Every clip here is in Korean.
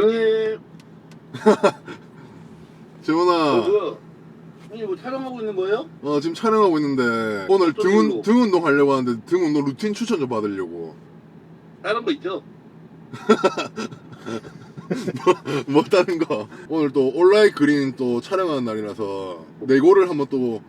형님, 재원아, 어, 뭐야? 형님 뭐 촬영하고 있는 거예요? 어, 지금 촬영하고 있는데 오늘 어떤 등, 운, 일로? 등 운동 하려고 하는데 등 운동 루틴 추천 좀 받으려고. 다른 거 있죠? 뭐 다른 거? 오늘 또 온라인 그린 또 촬영하는 날이라서 내고를 한번 또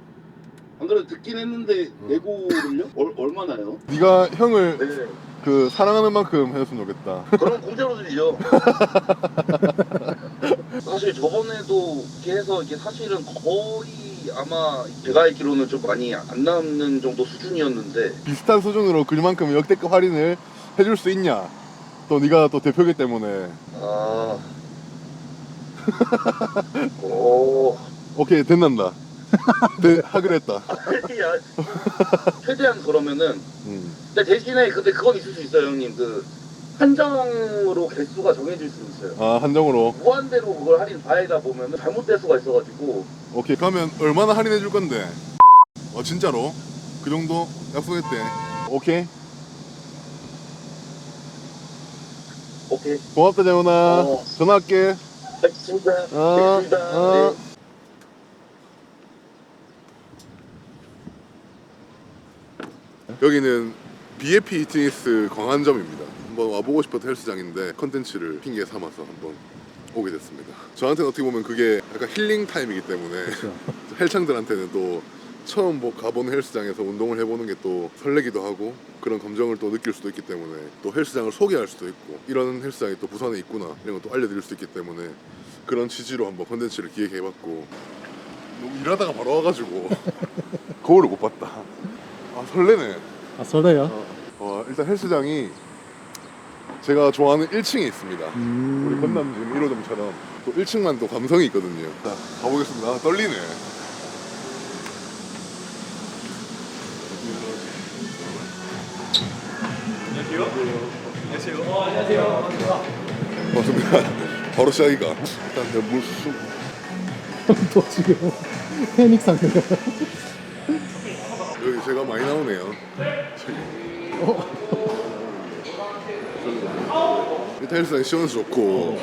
안 그래도 듣긴 했는데 어. 내고를요? 얼, 얼마나요? 네가 형을 네. 그 사랑하는 만큼 해줬으면 좋겠다. 그럼 공짜로 드리죠. 사실 저번에도 이렇게 해서 이게 사실은 거의 아마 제가 알기로는 좀 많이 안 남는 정도 수준이었는데 비슷한 수준으로 그만큼 역대급 할인을 해줄 수 있냐? 또 네가 또 대표기 때문에 아. 오. 오케이 됐난다. 네, 하기로 했다. 야, 최대한 그러면은 음. 근데 대신에 근데 그건 있을 수 있어요 형님 그 한정으로 개수가 정해질 수 있어요 아 한정으로. 무한대로 그걸 할인 다 하다 보면 잘못될 수가 있어가지고 오케이 그러면 얼마나 할인해 줄 건데? 어 진짜로? 그 정도 약속했대. 오케이 오케이 고맙다 재훈아. 어. 전화할게. 알겠습니다 어, 알겠습니다 어. 네. 여기는 BFP 히트니스 광안점입니다. 한번 와보고 싶었던 헬스장인데 컨텐츠를 핑계 삼아서 한번 오게 됐습니다. 저한테는 어떻게 보면 그게 약간 힐링 타임이기 때문에 헬창들한테는 또 처음 뭐 가보는 헬스장에서 운동을 해보는 게 또 설레기도 하고 그런 감정을 또 느낄 수도 있기 때문에 또 헬스장을 소개할 수도 있고 이런 헬스장이 또 부산에 있구나 이런 걸또 알려드릴 수 있기 때문에 그런 취지로 한번 컨텐츠를 기획해봤고 너무 일하다가 바로 와가지고 거울을 못 봤다. 아 설레네. 아 설레요? 어, 일단 헬스장이 제가 좋아하는 1층에 있습니다. 음. 우리 건남진 1호점처럼 또 1층만 또 감성이 있거든요. 자, 가보겠습니다. 아, 떨리네. 반갑습니다. 바로 시작이가. 일단 내 물수 또 지금 패닉 상태야. 제가 많이 나오네요. 헬스장이 시원해서 좋고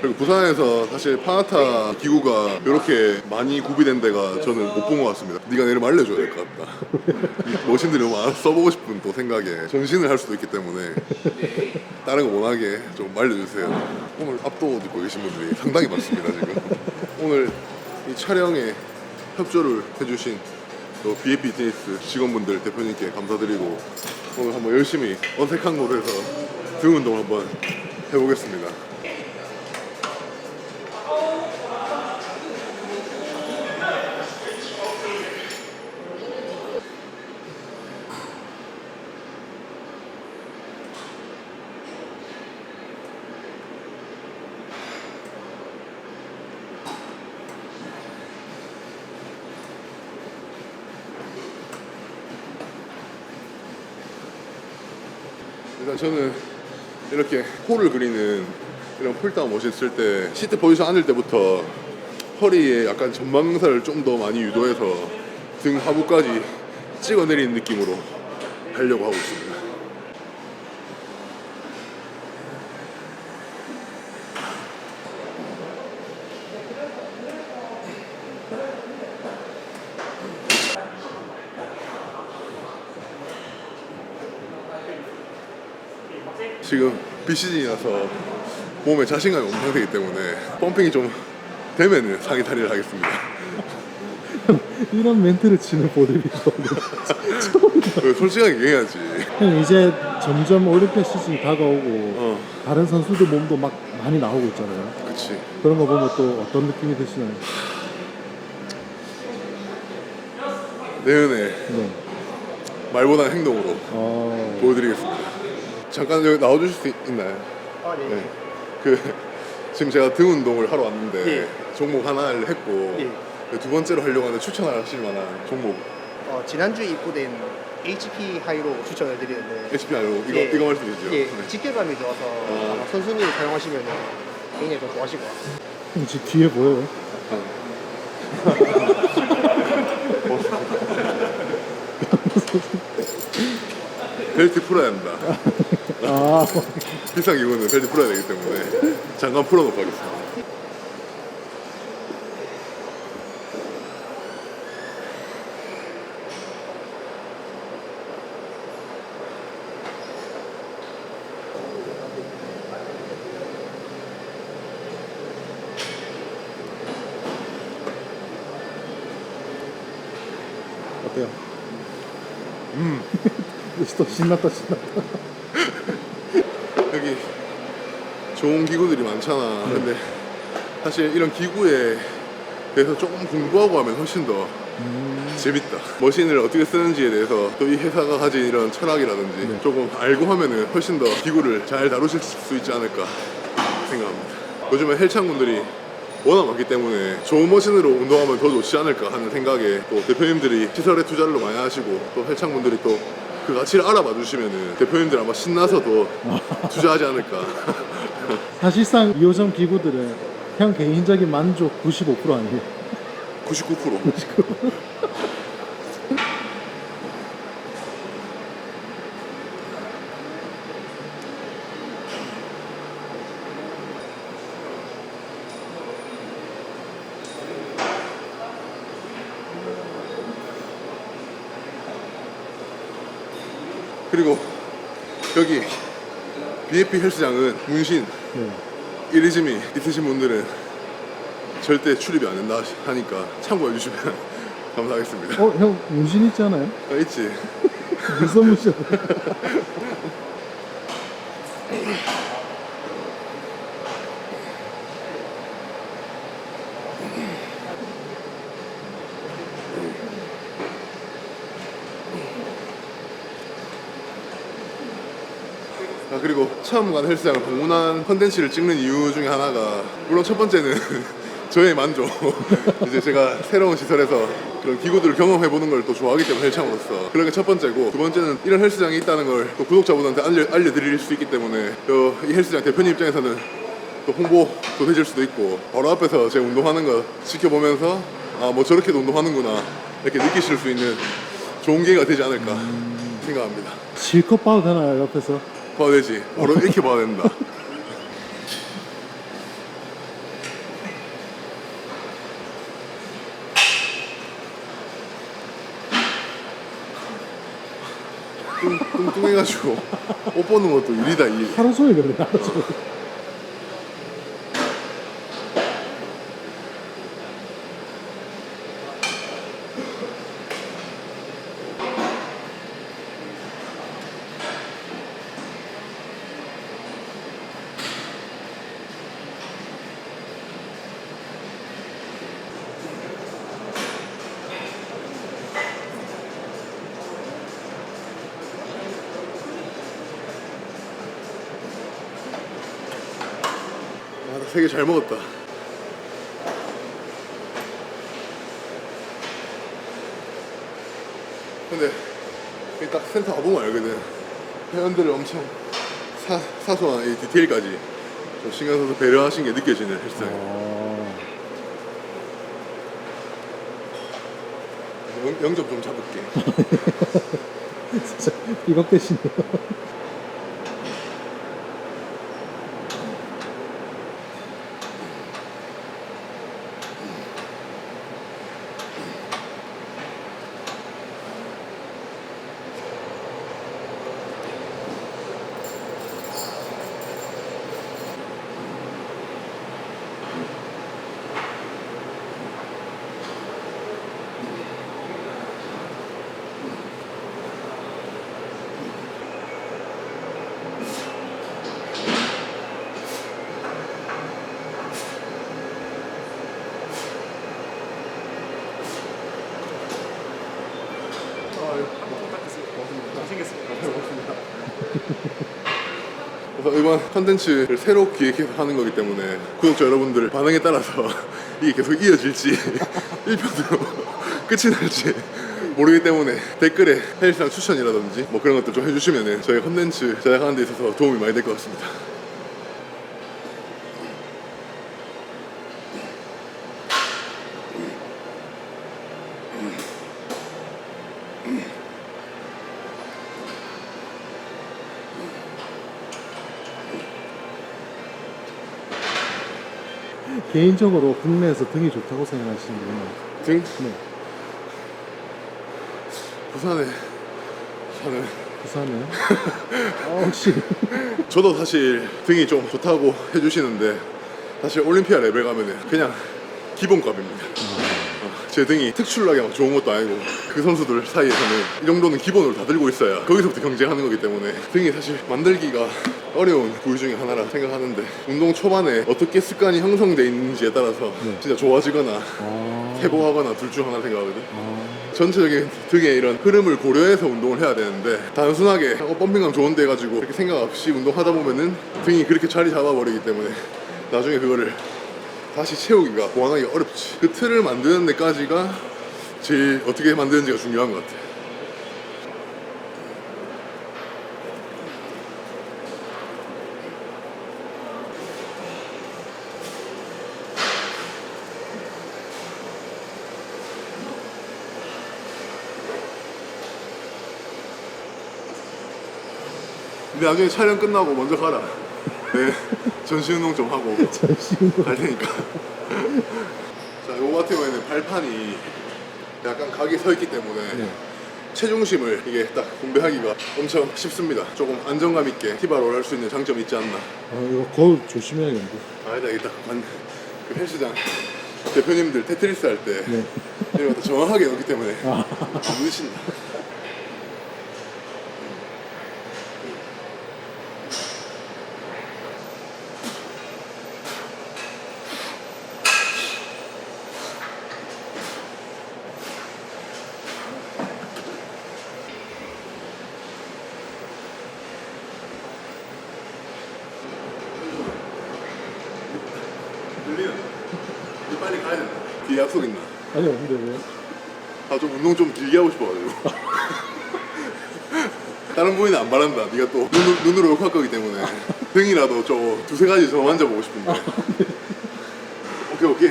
그리고 부산에서 사실 파나타 기구가 이렇게 많이 구비된 데가 저는 못 본 것 같습니다. 네가 내일 알려줘야 될 것 같다. 이 머신들이 너무 알아서 써보고 싶은 또 생각에 전신을 할 수도 있기 때문에 다른 거 원하게 좀 알려주세요. 오늘 압도 듣고 계신 분들이 상당히 많습니다 지금. 오늘 이 촬영에 협조를 해주신 또 BAP 테니스 직원분들 대표님께 감사드리고 오늘 한번 열심히 어색한 곳에서 등 운동 한번 해보겠습니다. 일단 저는 이렇게 홀을 그리는 이런 풀다운 머신 쓸 때 시트 포지션 앉을 때부터 허리에 약간 전방사를 좀 더 많이 유도해서 등 하부까지 찍어내리는 느낌으로 하려고 하고 있습니다. 지금 비시즌이라서 몸에 자신감이 없는 상태이기 때문에 펌핑이 좀 되면은 상의 탈의를 하겠습니다. 이런 멘트를 치는 보디빌더는 그 솔직하게 얘기해야지. 형 이제 점점 올림픽 시즌이 다가오고 어, 다른 선수들 몸도 막 많이 나오고 있잖아요. 그치. 그런 거 보면 또 어떤 느낌이 드시나요? 내년에 네. 말보다는 행동으로 어, 보여드리겠습니다. 잠깐 여기 나와주실 수 있- 있나요? 아, 네. 네. 그 지금 제가 등 운동을 하러 왔는데 예. 종목 하나를 했고 예. 그두 번째로 하려고 하는데 추천하실 만한 종목 어, 지난주에 입고된 HP 하이로 추천을 드리는데 HP 아니고 이거 예. 이거 말씀이시죠? 예, 네. 직결감이 좋아서 어. 아마 선수님이 사용하시면 굉장히 좀 좋아하실 것 같아요. 형 지금 뒤에 보여요? 벨트 풀어야 한다. 아, 비싼 기구는 벨트 풀어야 되기 때문에 잠깐 풀어놓고 하겠습니다. 어때요? 음. 또 신났다, 신났다. 여기 좋은 기구들이 많잖아. 근데 사실 이런 기구에 대해서 조금 공부하고 하면 훨씬 더 재밌다. 머신을 어떻게 쓰는지에 대해서 또 이 회사가 가진 이런 철학이라든지 조금 알고 하면은 훨씬 더 기구를 잘 다루실 수 있지 않을까 생각합니다. 요즘에 헬창분들이 워낙 많기 때문에 좋은 머신으로 운동하면 더 좋지 않을까 하는 생각에 또 대표님들이 시설에 투자를 많이 하시고 또 헬창분들이 또 그 가치를 알아봐 주시면은 대표님들 아마 신나서 더 투자하지 않을까. 사실상 2호점 기구들은 형 개인적인 만족 95% 아니에요? 99%. 그리고 여기 BFP 헬스장은 문신 네. 이리즘이 있으신 분들은 절대 출입이 안 된다 하니까 참고해 주시면 감사하겠습니다. 어, 형 문신 있지 않아요? 아, 있지. 눈썹 문신. 아, 그리고 처음 간 헬스장을 방문한 컨텐츠를 찍는 이유 중에 하나가 물론 첫 번째는 저의 만족. 이제 제가 새로운 시설에서 그런 기구들을 경험해 보는 걸 또 좋아하기 때문에 헬창으로서 그런 게 첫 번째고 두 번째는 이런 헬스장이 있다는 걸 또 구독자분한테 알려, 알려드릴 수 있기 때문에 또이 헬스장 대표님 입장에서는 또 홍보도 해줄 수도 있고 바로 앞에서 제 운동하는 거 지켜보면서 아 뭐 저렇게도 운동하는구나 이렇게 느끼실 수 있는 좋은 기회가 되지 않을까 생각합니다. 실컷 봐도 되나요, 옆에서? 봐야 되지. 바로 이렇게 봐야 된다. 뚱, 뚱뚱해가지고 옷 보는 것도 일이다 일. 하루 종일 그래, 하루 종일. 되게 잘 먹었다. 근데 이딱 센터 와보면 알거든. 회원들을 엄청 사, 사소한 이 디테일까지 좀 신경 써서 배려하신 게 느껴지는 헬스장. 어, 영, 영접 좀 잡을게. 진짜 삐걱대시네요. 이번 컨텐츠를 새로 기획해서 하는 거기 때문에 구독자 여러분들 반응에 따라서 이게 계속 이어질지 1편으로 끝이 날지 모르기 때문에 댓글에 헬스장 추천이라든지 뭐 그런 것들 좀 해주시면 저희 컨텐츠 제작하는 데 있어서 도움이 많이 될 것 같습니다. 개인적으로 국내에서 등이 좋다고 생각하시는구나. 등 네. 부산에 사는 부산에. 아, 혹시. 저도 사실 등이 좀 좋다고 해주시는데 사실 올림피아 레벨 가면은 그냥 기본값입니다. 어, 제 등이 특출나게 막 좋은 것도 아니고 그 선수들 사이에서는 이 정도는 기본으로 다 들고 있어야 거기서부터 경쟁하는 거기 때문에 등이 사실 만들기가 어려운 부위 중에 하나라 생각하는데 운동 초반에 어떻게 습관이 형성돼 있는지에 따라서 네. 진짜 좋아지거나 아. 회복하거나 둘 중 하나 생각하거든. 아. 전체적인 등의 이런 흐름을 고려해서 운동을 해야 되는데 단순하게 어, 펌핑감 좋은데 해가지고 그렇게 생각 없이 운동하다 보면은 등이 그렇게 자리 잡아버리기 때문에 나중에 그거를 다시 채우기가 보완하기가 어렵지. 그 틀을 만드는 데까지가 제일 어떻게 만드는지가 중요한 것 같아. 근데 나중에 촬영 끝나고 먼저 가라 네 전신 운동 좀 하고 갈 테니까. 자, 요거 같은 경우에는 발판이 약간 각이 서 있기 때문에 네. 체중심을 이게 딱 분배하기가 엄청 쉽습니다. 조금 안정감 있게 티바로 할수 있는 장점이 있지 않나. 아, 이거 거울 조심해야겠는데. 아니다, 이게 딱 만, 그 헬스장 대표님들 테트리스 할 때 네. 이런 것도 정확하게 넣기 때문에 아. 안 늦신다. 들리나? 이제 빨리 가야 약속 있나? 아니요, 근데 왜? 아 좀 운동 좀 길게 하고 싶어가지고. 다른 부위는 안 바란다. 네가 또 눈, 눈으로 욕할 거기 때문에. 등이라도 저 두세 가지 저 만져보고 싶은데. 오케이 오케이.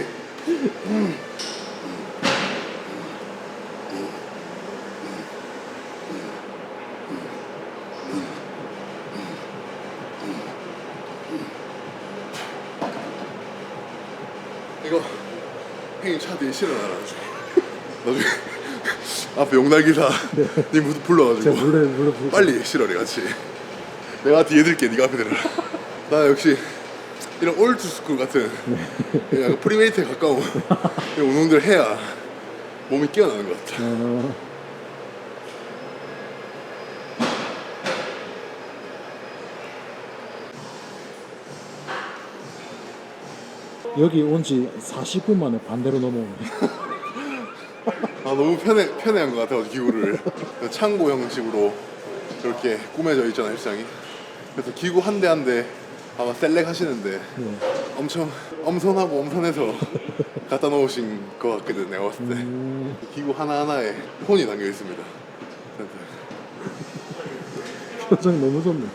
이거 형님 차 뒤에 실어놔라 나중에 나중에 앞에 용달기사 님 무슨 불러가지고. 제가 몰래, 몰래 부르 빨리 실어래 같이. 내가 뒤에 들게 네가 앞에 들어라. 나 역시 이런 올드 스쿨 같은 약간 프리메이트에 가까운 이런 운동들 해야 몸이 깨어나는 것 같아. 아, 여기 온 지 40분 만에 반대로 넘어오네. 아 너무 편해 편해한 것 같아가지고 기구를 창고 형식으로 이렇게 꾸며져 있잖아 헬스장이 그래서 기구 한 대 한 대 아마 셀렉 하시는데 네. 엄청 엄선하고 엄선해서 갖다 놓으신 것 같거든 내가 봤을 때 음, 기구 하나 하나에 폰이 담겨 있습니다 표정 너무 좋네.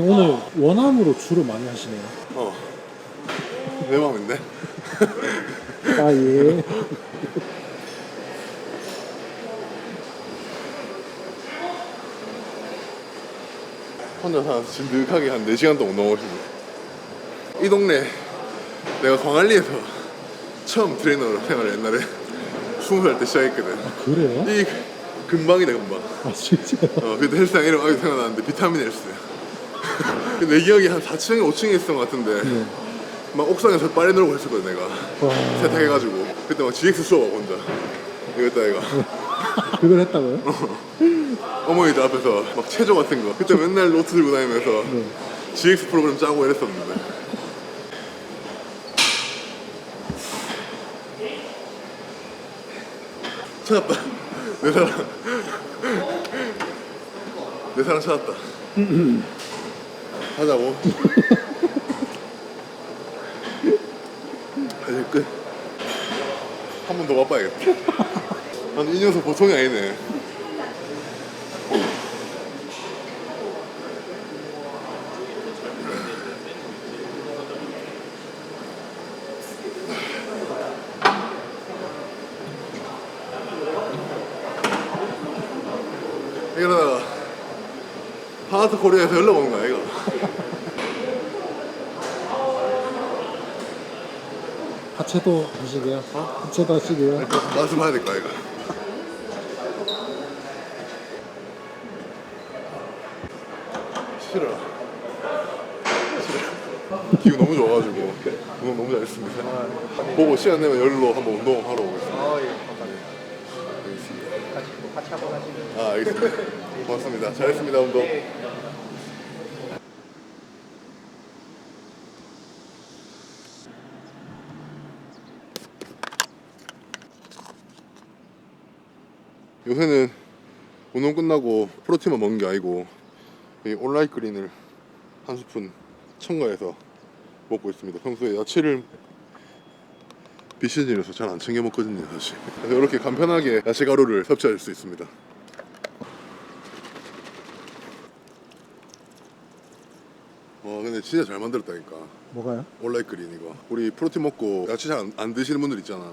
오늘 원암으로 주로 많이 하시네요. 어 내 맘인데 아 예. 혼자서 진득하게 한 4시간 동안 넘어오시고 이 동네 내가 광안리에서 처음 트레이너로 생활을 옛날에 20살 때 시작했거든 그래요? 이 금방이다 금방 아 진짜. 어, 그때 헬스장 이름 아직 생각나는데 비타민 헬스 내 기억이 한 4층에 5층에 있었던 것 같은데. 네. 막 옥상에서 빨래 놀고 했었거든 내가. 와, 세탁해가지고. 그때 막 GX 수업하고 혼자. 이랬다 얘가. 그걸 했다고요? 어머니들 앞에서 막 체조 같은 거. 그때 맨날 노트 들고 다니면서 네. GX 프로그램 짜고 이랬었는데. 찾았다. 내 사랑. 내 사랑 찾았다 하자고. 아니 끝. 한 번 더 맛봐야겠다. 아니 이 녀석 보통이 아니네. 이러다가 파나트 코리아에서 연락 오는 거야. 하체도 하시게요? 하체도 하시게요? 맛을 봐야 될 거야 이거 싫어 싫어 기분 너무 좋아가지고 운동 너무 잘했습니다 보고 시간 내면 열로 한번 운동하러 오겠습니다 아, 예, 감사합니다. 알겠습니다. 같이, 같이 한번 하시면. 아 알겠습니다 고맙습니다 잘했습니다 운동 요새는 운동 끝나고 프로틴만 먹는 게 아니고 이 온라인 그린을 한 스푼 첨가해서 먹고 있습니다. 평소에 야채를 비시즌이라서 잘 안 챙겨 먹거든요, 사실. 그래서 이렇게 간편하게 야채 가루를 섭취할 수 있습니다. 와, 근데 진짜 잘 만들었다니까. 뭐가요? 온라인 그린 이거 우리 프로틴 먹고 야채 잘 안 드시는 분들 있잖아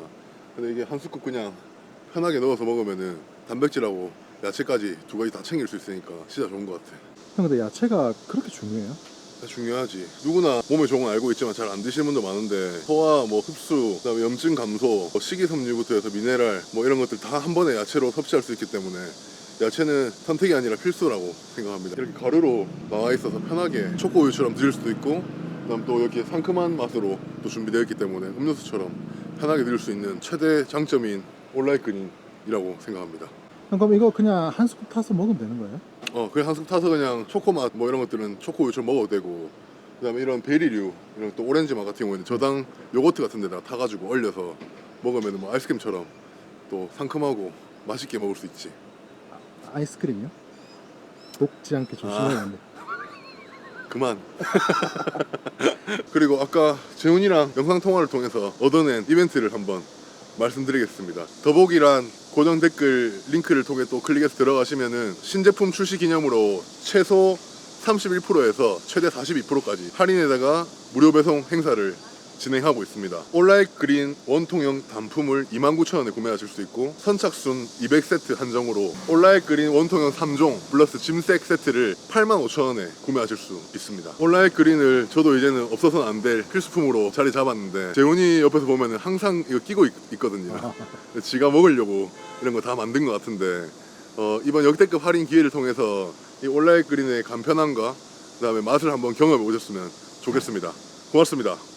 근데 이게 한 스쿱 그냥 편하게 넣어서 먹으면은 단백질하고 야채까지 두 가지 다 챙길 수 있으니까 진짜 좋은 것 같아. 형 근데 야채가 그렇게 중요해요? 중요하지. 누구나 몸에 좋은 건 알고 있지만 잘 안 드시는 분도 많은데 소화 뭐 흡수 그다음에 염증 감소 뭐 식이섬유부터 해서 미네랄 뭐 이런 것들 다 한 번에 야채로 섭취할 수 있기 때문에 야채는 선택이 아니라 필수라고 생각합니다. 이렇게 가루로 나와 있어서 편하게 초코 우유처럼 드실 수도 있고 그다음 또 이렇게 상큼한 맛으로 또 준비되어 있기 때문에 음료수처럼 편하게 드실 수 있는 최대 장점인 온라인 그린이라고 생각합니다. 형 그럼 이거 그냥 한 스쿱 타서 먹으면 되는 거예요? 어, 그냥 한숨 타서 그냥 초코맛 뭐 이런 것들은 초코 우유처럼 먹어도 되고 그다음에 이런 베리류 이런 또 오렌지 맛 같은 경우에는 저당 요거트 같은 데다가 타가지고 얼려서 먹으면 뭐 아이스크림처럼 또 상큼하고 맛있게 먹을 수 있지 아이스크림이요? 녹지 않게 조심해야 돼. 그만 그리고 아까 재훈이랑 영상통화를 통해서 얻어낸 이벤트를 한번 말씀드리겠습니다 더보기란 고정 댓글 링크를 통해 또 클릭해서 들어가시면은 신제품 출시 기념으로 최소 31%에서 최대 42%까지 할인에다가 무료 배송 행사를 진행하고 있습니다. 온라인 그린 원통형 단품을 29,000원에 구매하실 수 있고 선착순 200세트 한정으로 온라인 그린 원통형 3종 플러스 짐색 세트를 85,000원에 구매하실 수 있습니다. 온라인 그린을 저도 이제는 없어서는 안 될 필수품으로 자리 잡았는데 재훈이 옆에서 보면은 항상 이거 끼고 있, 거든요 지가 먹으려고 이런 거 다 만든 것 같은데 어, 이번 역대급 할인 기회를 통해서 이 온라인 그린의 간편함과 그 다음에 맛을 한번 경험해 보셨으면 좋겠습니다. 고맙습니다.